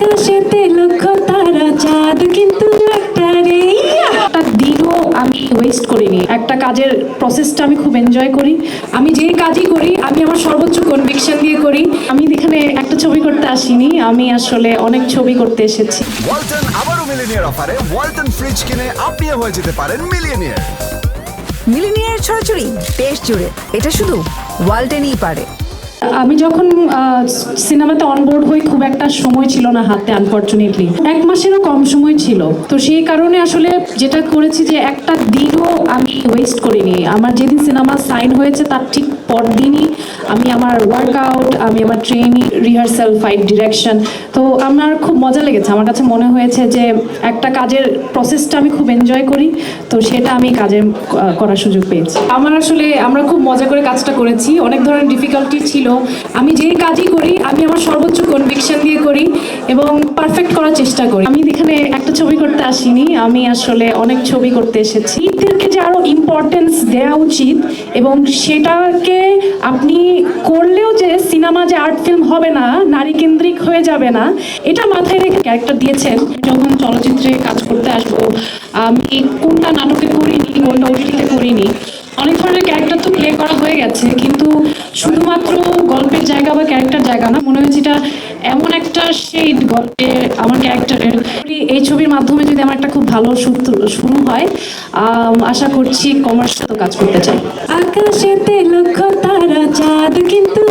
আকাশেতে লক্ষ তারা চাঁদ কিন্তু একটা রে একটা দিনও আমি ওয়েস্ট করিনি। একটা কাজের প্রসেসটা আমি খুব এনজয় করি। আমি যে কাজই করি আমি আমার সর্বোচ্চ কনভিকশন দিয়ে করি। আমি এখানে একটা ছবি করতে আসিনি আমি আসলে অনেক ছবি করতে এসেছি। ওয়ালটন আবারও মিলিনিয়ার অফারে। ওয়ালটন ফ্রিজ কিনে আপনিও হয়ে যেতে পারেন মিলিয়নিয়ার মিলিনিয়ার ছড়াছড়ি দেশ জুড়ে। এটা শুধু ওয়ালটেনই পারে। আমি যখন সিনেমাতে অনবোর্ড হই, খুব একটা সময় ছিল না হাতে আনফর্চুনেটলি এক মাসেরও কম সময় ছিল। তো সেই কারণে আসলে যেটা করেছি যে একটা দিনও ওয়েস্ট করিনি আমার যেদিন সিনেমা সাইন হয়েছে তার ঠিক পরদিনই আমি আমার ওয়ার্কআউট আমি আমার ট্রেনিং রিহার্সাল ফাইট ডিরেকশন তো আমার খুব মজা লেগেছে। আমার কাছে মনে হয়েছে যে একটা কাজের প্রসেসটা আমি খুব এনজয় করি তো সেটা আমি কাজে আহ, করার সুযোগ পেয়েছি। আমার আসলে আমরা খুব মজা করে কাজটা করেছি। অনেক ধরনের ডিফিকাল্টি ছিল। আমি যে কাজই করি আমি আমার সর্বোচ্চ কনভিকশন দিয়ে করি এবং পারফেক্ট করার চেষ্টা করি। আমি এখানে একটা ছবি করতে আসিনি, আমি আসলে অনেক ছবি করতে এসেছি। এদেরকে যে আরও ইম্পর্টেন্স দেওয়া উচিত এবং সেটাকে আপনি করলেও যে সিনেমা যে আর্ট ফিল্ম হবে না নারী কেন্দ্রিক হয়ে যাবে না, এটা মাথায় রেখে ক্যারেক্টার দিয়েছেন। যখন চলচ্চিত্রে কাজ করতে আসব, আমি কোনটা নাটকে করিনি, কোনটা ওটিটিতে করিনি, অনেক ধরনের ক্যারেক্টার তো প্লে করা হয়ে গেছে, কিন্তু শুধুমাত্র গল্পের জায়গা জায়গা না। মনে হয়েছে এটা এমন একটা শেড গল্পে আমার ক্যারেক্টারের এই ছবির মাধ্যমে যদি আমার একটা খুব ভালো শুরু হয় আশা করছি কমার্শিয়াল কাজ করতে চাই। আকাশেতে লক্ষ্য তারা চাঁদ, কিন্তু